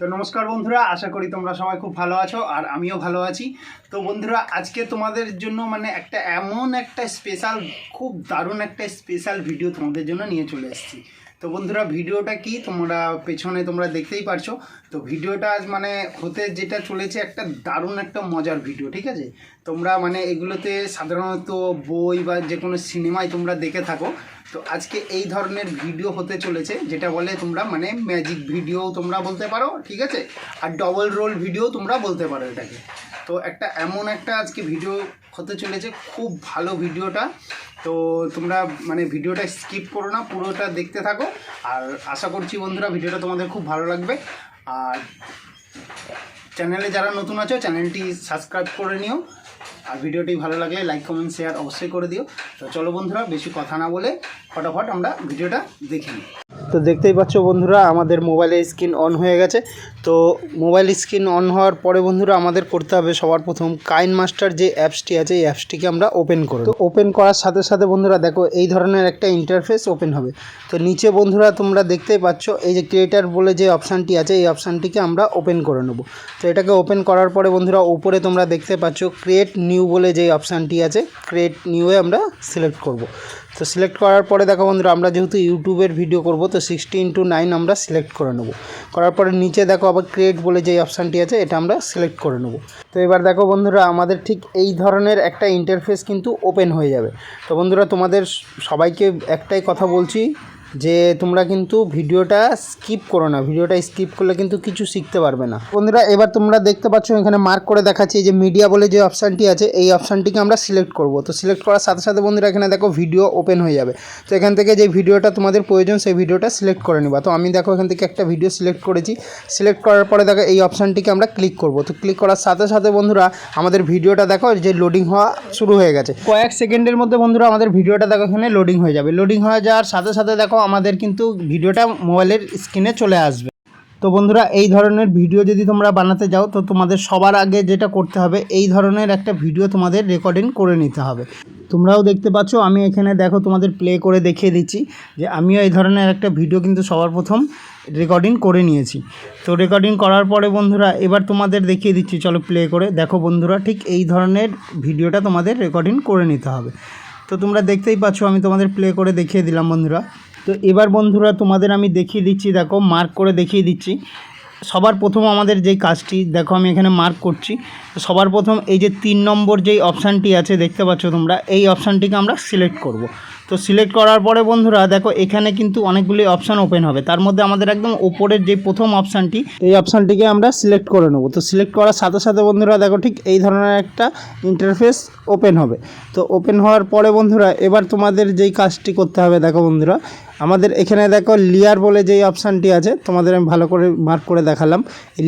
তো নমস্কার বন্ধুরা, আশা করি তোমরা সবাই খুব ভালো আছো আর আমিও ভালো আছি। তো বন্ধুরা, আজকে তোমাদের জন্য মানে একটা এমন একটা স্পেশাল খুব দারুণ একটা স্পেশাল ভিডিও তোমাদের জন্য নিয়ে চলে এসেছি। তো বন্ধুরা, ভিডিওটা কি? তোমরা পেছনে তোমরা দেখতেই পারছ। তো ভিডিওটা আজ মানে হতে যেটা চলেছে একটা দারুণ একটা মজার ভিডিও, ঠিক আছে? তোমরা মানে এগুলোতে সাধারণত বই বা যে কোনো সিনেমায় তোমরা দেখে থাকো। তো আজকে এই ধরনের ভিডিও হতে চলেছে, যেটা বলে তোমরা মানে ম্যাজিক ভিডিও তোমরা বলতে পারো, ঠিক আছে? আর ডবল রোল ভিডিও তোমরা বলতে পারো এটাকে। তো একটা এমন একটা আজকে ভিডিও হতে চলেছে, খুব ভালো ভিডিওটা। তো তোমরা মানে ভিডিওটা স্কিপ করো না, পুরোটা দেখতে থাকো। আর আশা করছি বন্ধুরা ভিডিওটা তোমাদের খুব ভালো লাগবে। আর চ্যানেলে যারা নতুন আছো, চ্যানেলটি সাবস্ক্রাইব করে নিও। আর ভিডিওটি ভালো লাগলে লাইক কমেন্ট শেয়ার অবশ্যই করে দিও। তো চলো বন্ধুরা, বেশি কথা না বলে ফটাফট আমরা ভিডিওটা দেখে নিই। তো দেখতেই পাচ্ছ বন্ধুরা আমাদের মোবাইলের স্ক্রিন অন হয়ে গেছে। তো মোবাইল স্ক্রিন অন হওয়ার পরে বন্ধুরা আমাদের করতে হবে সবার প্রথম কাইন মাস্টার যে অ্যাপসটি আছে এই অ্যাপসটিকে আমরা ওপেন করব তো ওপেন করার সাথে সাথে বন্ধুরা দেখো এই ধরনের একটা ইন্টারফেস ওপেন হবে। তো নিচে বন্ধুরা তোমরা দেখতেই পাচ্ছ এই যে ক্রিয়েটার বলে যে অপশানটি আছে এই অপশানটিকে আমরা ওপেন করে নেব। তো এটাকে ওপেন করার পরে বন্ধুরা উপরে তোমরা দেখতে পাচ্ছ ক্রিয়েট নিউ বলে যে অপশানটি আছে ক্রিয়েট নিউয়ে আমরা সিলেক্ট করব। তো সিলেক্ট করার পরে দেখো বন্ধুরা, আমরা যেহেতু ইউটিউবের ভিডিও করব, তো সিক্সটি ইন্টু নাইন আমরা সিলেক্ট করে নেব। করার পরে নিচে দেখো আবার ক্রিয়েট বলে যে অপশানটি আছে, এটা আমরা সিলেক্ট করে নেব। তো এবার দেখো বন্ধুরা, আমাদের ঠিক এই ধরনের একটা ইন্টারফেস কিন্তু ওপেন হয়ে যাবে। তো বন্ধুরা, তোমাদের সবাইকে একটাই কথা বলছি যে তোমরা কিন্তু ভিডিওটা স্কিপ করো না। ভিডিওটা স্কিপ করলে কিন্তু কিছু শিখতে পারবে না। বন্ধুরা, এবার তোমরা দেখতে পাচ্ছ, এখানে মার্ক করে দেখাচ্ছি যে মিডিয়া বলে যে অপশানটি আছে, এই অপশানটিকে আমরা সিলেক্ট করব। তো সিলেক্ট করার সাথে সাথে বন্ধুরা, এখানে দেখো ভিডিও ওপেন হয়ে যাবে। তো এখান থেকে যে ভিডিওটা তোমাদের প্রয়োজন, সেই ভিডিওটা সিলেক্ট করে নিবা। তো আমি দেখো এখান থেকে একটা ভিডিও সিলেক্ট করেছি। সিলেক্ট করার পরে দেখো এই অপশানটিকে আমরা ক্লিক করব। তো ক্লিক করার সাথে সাথে বন্ধুরা, আমাদের ভিডিওটা দেখো যে লোডিং হওয়া শুরু হয়ে গেছে। কয়েক সেকেন্ডের মধ্যে বন্ধুরা, আমাদের ভিডিওটা দেখো এখানে লোডিং হয়ে যাবে। লোডিং হয়ে যাওয়ার সাথে সাথে দেখো আমাদের কিন্তু ভিডিওটা মোবাইলের স্ক্রিনে চলে আসবে। তো বন্ধুরা, এই ধরনের ভিডিও যদি তোমরা বানাতে যাও, তো তোমাদের সবার আগে যেটা করতে হবে, এই ধরনের একটা ভিডিও তোমাদের রেকর্ডিং করে নিতে হবে। তোমরাও দেখতে পাচ্ছ, আমি এখানে দেখো তোমাদের প্লে করে দেখিয়ে দিচ্ছি যে আমিও এই ধরনের একটা ভিডিও কিন্তু সবার প্রথম রেকর্ডিং করে নিয়েছি। তো রেকর্ডিং করার পরে বন্ধুরা, এবার তোমাদের দেখিয়ে দিচ্ছি, চলো প্লে করে দেখো বন্ধুরা, ঠিক এই ধরনের ভিডিওটা তোমাদের রেকর্ডিং করে নিতে হবে। তো তোমরা দেখতেই পাচ্ছ, আমি তোমাদের প্লে করে দেখিয়ে দিলাম বন্ধুরা। তো এবার বন্ধুরা তোমাদের আমি দেখিয়ে দিচ্ছি, দেখো মার্ক করে দেখিয়ে দিচ্ছি। সবার প্রথম আমাদের যেই কাজটি, দেখো, আমি এখানে মার্ক করছি। সবার প্রথম এই যে তিন নম্বর যেই অপশানটি আছে, দেখতে পাচ্ছ তোমরা, এই অপশানটিকে আমরা সিলেক্ট করব। তো সিলেক্ট করার পরে বন্ধুরা, দেখো, এখানে কিন্তু অনেকগুলি অপশান ওপেন হবে। তার মধ্যে আমাদের একদম ওপরের যে প্রথম অপশানটি এই অপশানটিকে আমরা সিলেক্ট করে নেব। তো সিলেক্ট করার সাথে সাথে বন্ধুরা, দেখো, ঠিক এই ধরনের একটা ইন্টারফেস ওপেন হবে। তো ওপেন হওয়ার পরে বন্ধুরা, এবার তোমাদের যেই কাজটি করতে হবে, দেখো বন্ধুরা আমাদের এখানে দেখো লিয়ার বলে যেই অপশানটি আছে, তোমাদের আমি ভালো করে মার্ক করে দেখালাম।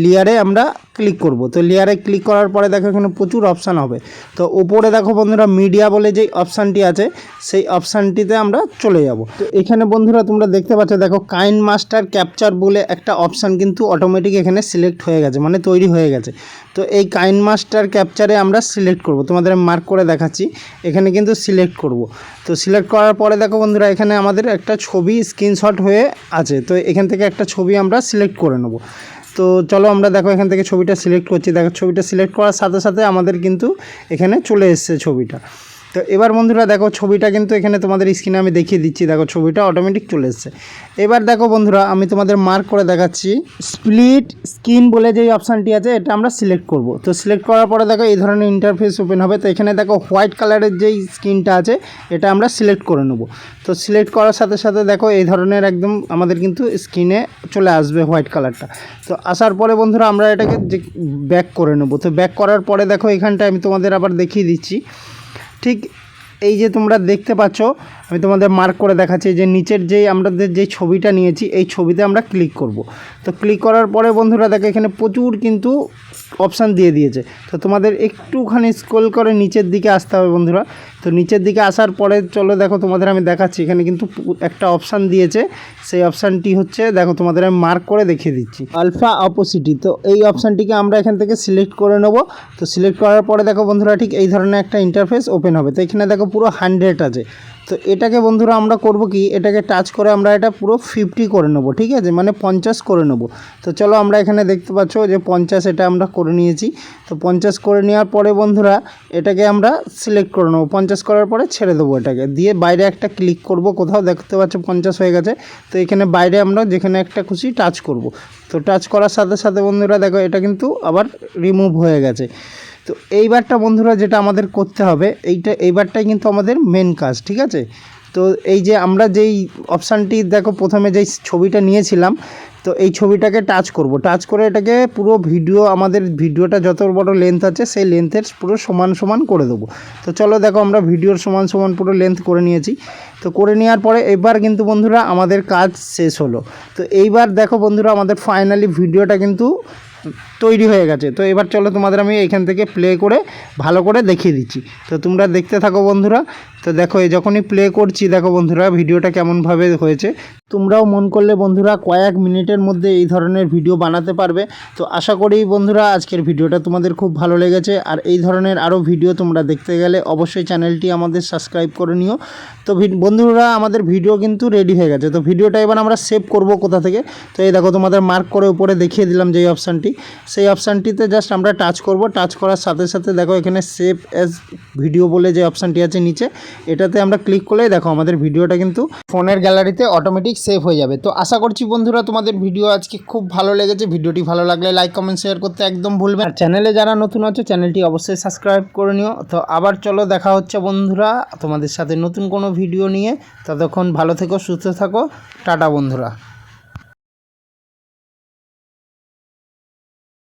লিয়ারে আমরা ক্লিক করব। তো লিয়ারে ক্লিক করার পরে দেখো এখানে প্রচুর অপশান হবে। তো উপরে দেখো বন্ধুরা মিডিয়া বলে যেই অপশানটি আছে, সেই অপশানটিতে আমরা চলে যাব। তো এখানে বন্ধুরা তোমরা দেখতে পাচ্ছ, দেখো কাইন মাস্টার ক্যাপচার বলে একটা অপশান কিন্তু অটোমেটিক এখানে সিলেক্ট হয়ে গেছে মানে তৈরি হয়ে গেছে। তো এই কাইন মাস্টার ক্যাপচারে আমরা সিলেক্ট করব। তোমাদের মার্ক করে দেখাচ্ছি। এখানে কিন্তু সিলেক্ট করব। তো সিলেক্ট করার পরে দেখো বন্ধুরা, এখানে আমাদের একটা ছবি স্ক্রিনশট হয়ে আছে। তো এখান থেকে একটা ছবি আমরা সিলেক্ট করে নেব। তো চলো আমরা দেখো এখান থেকে ছবিটা সিলেক্ট করছি। দেখো ছবিটা সিলেক্ট করার সাথে সাথে আমাদের কিন্তু এখানে চলে এসছে ছবিটা। তো এবার বন্ধুরা দেখো ছবিটা কিন্তু এখানে তোমাদের স্ক্রিনে আমি দেখিয়ে দিচ্ছি। দেখো ছবিটা অটোমেটিক চলে এসছে। এবার দেখো বন্ধুরা, আমি তোমাদের মার্ক করে দেখাচ্ছি। স্প্লিট স্ক্রিন বলে যেই অপশানটি আছে, এটা আমরা সিলেক্ট করব। তো সিলেক্ট করার পরে দেখো এই ধরনের ইন্টারফেস ওপেন হবে। তো এখানে দেখো হোয়াইট কালারের যেই স্ক্রিনটা আছে, এটা আমরা সিলেক্ট করে নেব। তো সিলেক্ট করার সাথে সাথে দেখো এই ধরনের একদম আমাদের কিন্তু স্ক্রিনে চলে আসবে হোয়াইট কালারটা তো আসার পরে বন্ধুরা আমরা এটাকে ব্যাক করে নেব। তো ব্যাক করার পরে দেখো এখানটা আমি তোমাদের আবার দেখিয়ে দিচ্ছি। ঠিক এই যে তোমরা দেখতে পাচ্ছ, আমি তোমাদের মার্ক করে দেখাচ্ছি যে নিচের যেই আমাদের যে ছবিটা নিয়েছি, এই ছবিতে আমরা ক্লিক করব। তো ক্লিক করার পরে বন্ধুরা, দেখো এখানে প্রচুর কিন্তু অপশান দিয়ে দিয়েছে। তো তোমাদের একটুখানি স্ক্রল করে নিচের দিকে আসতে হবে বন্ধুরা। তো নিচের দিকে আসার পরে চলো দেখো, তোমাদের আমি দেখাচ্ছি, এখানে কিন্তু একটা অপশান দিয়েছে। সেই অপশানটি হচ্ছে, দেখো তোমাদের আমি মার্ক করে দেখিয়ে দিচ্ছি। আলফা অপোসিটি তো এই অপশানটিকে আমরা এখান থেকে সিলেক্ট করে নেব। তো সিলেক্ট করার পরে দেখো বন্ধুরা, ঠিক এই ধরনের একটা ইন্টারফেস ওপেন হবে। তো এখানে দেখো পুরো হান্ড্রেড আছে। তো এটাকে বন্ধুরা আমরা করব কি? এটাকে টাচ করে আমরা এটা পুরো ফিফটি করে নেব, ঠিক আছে? মানে পঞ্চাশ করে নেব। তো চলো আমরা এখানে দেখতে পাচ্ছ যে পঞ্চাশ এটা আমরা করে নিয়েছি। তো পঞ্চাশ করে নেওয়ার পরে বন্ধুরা এটাকে আমরা সিলেক্ট করে নেব। পঞ্চাশ করার পরে ছেড়ে দেবো এটাকে। দিয়ে বাইরে একটা ক্লিক করব কোথাও, দেখতে পাচ্ছ পঞ্চাশ হয়ে গেছে। তো এখানে বাইরে আমরা যেখানে একটা খুশি টাচ করব। তো টাচ করার সাথে সাথে বন্ধুরা দেখো এটা কিন্তু আবার রিমুভ হয়ে গেছে। তো এইবারটা বন্ধুরা যেটা আমাদের করতে হবে, এইটা, এইবারটাই কিন্তু আমাদের মেন কাজ, ঠিক আছে? তো এই যে আমরা যেই অপশানটি দেখো প্রথমে যেই ছবিটা নিয়েছিলাম, তো এই ছবিটাকে টাচ করব। টাচ করে এটাকে পুরো ভিডিও আমাদের ভিডিওটা যত বড় লেন্থ আছে, সেই লেন্থের পুরো সমান সমান করে দেবো। তো চলো দেখো আমরা ভিডিওর সমান সমান পুরো লেন্থ করে নিয়েছি। তো করে নেওয়ার পরে এবার কিন্তু বন্ধুরা আমাদের কাজ শেষ হলো। তো এইবার দেখো বন্ধুরা, আমাদের ফাইনালি ভিডিওটা কিন্তু তৈরি হয়ে গেছে। তো এবার চলো তোমাদের আমি এখান থেকে প্লে করে ভালো করে দেখিয়ে দিচ্ছি। তো তোমরা দেখতে থাকো বন্ধুরা। তো দেখো, এই যখনই প্লে করছি, দেখো বন্ধুরা, ভিডিওটা কেমনভাবে হয়েছে। তোমরাও মন করলে বন্ধুরা কয়েক মিনিটের মধ্যে এই ধরনের ভিডিও বানাতে পারবে। তো আশা করি বন্ধুরা, আজকের ভিডিওটা তোমাদের খুব ভালো লেগেছে। আর এই ধরনের আরও ভিডিও তোমরা দেখতে গেলে অবশ্যই চ্যানেলটি আমাদের সাবস্ক্রাইব করে নিও। তো বন্ধুরা, আমাদের ভিডিও কিন্তু রেডি হয়ে গেছে। তো ভিডিওটা এবার আমরা সেভ করব কোথা থেকে? তো এই দেখো, তোমাদের মার্ক করে উপরে দেখিয়ে দিলাম যে অপশানটি সেই অপশানটিতে জাস্ট আমরা টাচ করব। টাচ করার সাথে সাথে দেখো এখানে সেভ অ্যাজ ভিডিও বলে যে অপশানটি আছে নিচে, এটাতে আমরা ক্লিক করলেই দেখো আমাদের ভিডিওটা কিন্তু ফোনের গ্যালারিতে অটোমেটিক সেভ হয়ে যাবে। তো আশা করছি বন্ধুরা তোমাদের ভিডিও আজকে খুব ভালো লেগেছে। ভিডিওটি ভালো লাগলে লাইক কমেন্ট শেয়ার করতে একদম ভুলবে আর চ্যানেলে যারা নতুন আছো চ্যানেলটি অবশ্যই সাবস্ক্রাইব করে নিও। তো আবার চলো দেখা হচ্ছে বন্ধুরা তোমাদের সাথে নতুন কোনো ভিডিও নিয়ে। ততক্ষণ ভালো থেকো, সুস্থ থাকো। টাটা বন্ধুরা।